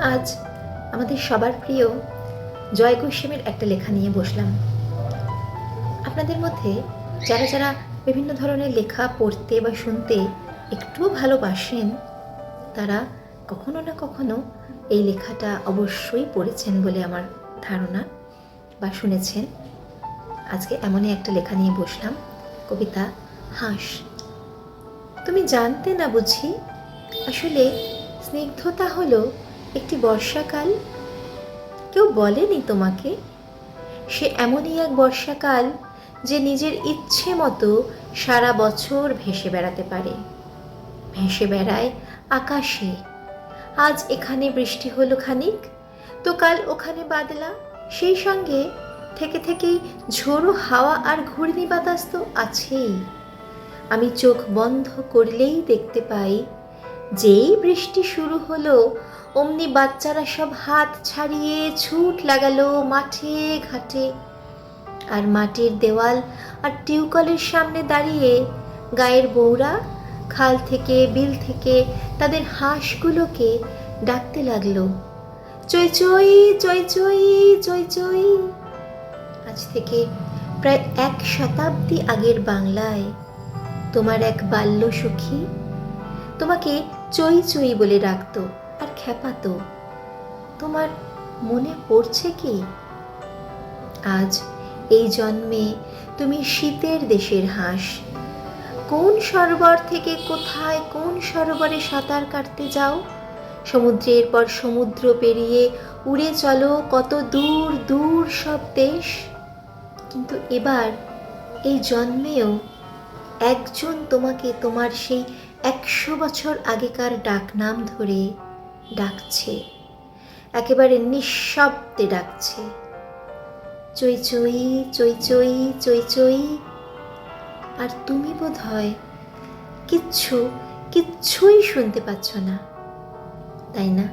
আজ আমাদের সবার প্রিয় জয় গোস্বামীর একটা লেখা নিয়ে বসলাম। আপনাদের মধ্যে যারা যারা বিভিন্ন ধরনের লেখা পড়তে বা শুনতে একটু ভালোবাসেন, তারা কখনো না কখনো এই লেখাটা অবশ্যই পড়েছেন বলে আমার ধারণা বা শুনেছেন। আজকে এমনই একটা লেখা নিয়ে বসলাম, কবিতা হাঁস। তুমি জানতে না বুঝি, আসলে স্নিগ্ধতা হলো একটি বর্ষাকাল? কেউ বলেনি তোমাকে? সে এমনই এক বর্ষাকাল যে নিজের ইচ্ছে মতো সারা বছর ভেসে বেড়াতে পারে। ভেসে বেড়ায় আকাশে। আজ এখানে বৃষ্টি হলো খানিক, তো কাল ওখানে বাদলা। সেই সঙ্গে থেকে থেকেই ঝোড়ো হাওয়া আর ঘূর্ণি বাতাস তো আছেই। আমি চোখ বন্ধ করলেই দেখতে পাই যেই বৃষ্টি শুরু হলো, অমনি বাচ্চারা সব হাত ছাড়িয়ে ছুট লাগালো মাঠে ঘাটে। আর মাটির দেওয়াল আর টিউকলের সামনে দাঁড়িয়ে গায়ের বউরা খাল থেকে, বিল থেকে তাদের হাঁসগুলোকে ডাকতে লাগল। চই চই চই চই চই চই। আজ থেকে প্রায় এক শতাব্দী আগের বাংলায়। তোমার এক বাল্য সুখী, তোমাকে চই চই বলে ডাকতো, আর খেপাতো তোমার মনে পড়ছে কি? আজ এই জন্মে তুমি শীতের দেশের হাঁস। কোন সরোবর থেকে কোথায় কোন সরোবরে সাঁতার কাটতে যাও? সমুদ্রের পর সমুদ্র পেরিয়ে উড়ে চলো কত দূর দূর সব দেশ। কিন্তু এবার এই জন্মেও একজন তোমাকে তোমার সেই একশো বছর আগেকার ডাকনাম ধরে ডাকছে, একেবারে নিঃশব্দে ডাকছে। চই চই চই চই চই চই, আর তুমি বোধ হয় কিচ্ছু, কিচ্ছুই শুনতে পাচ্ছ না, তাই না?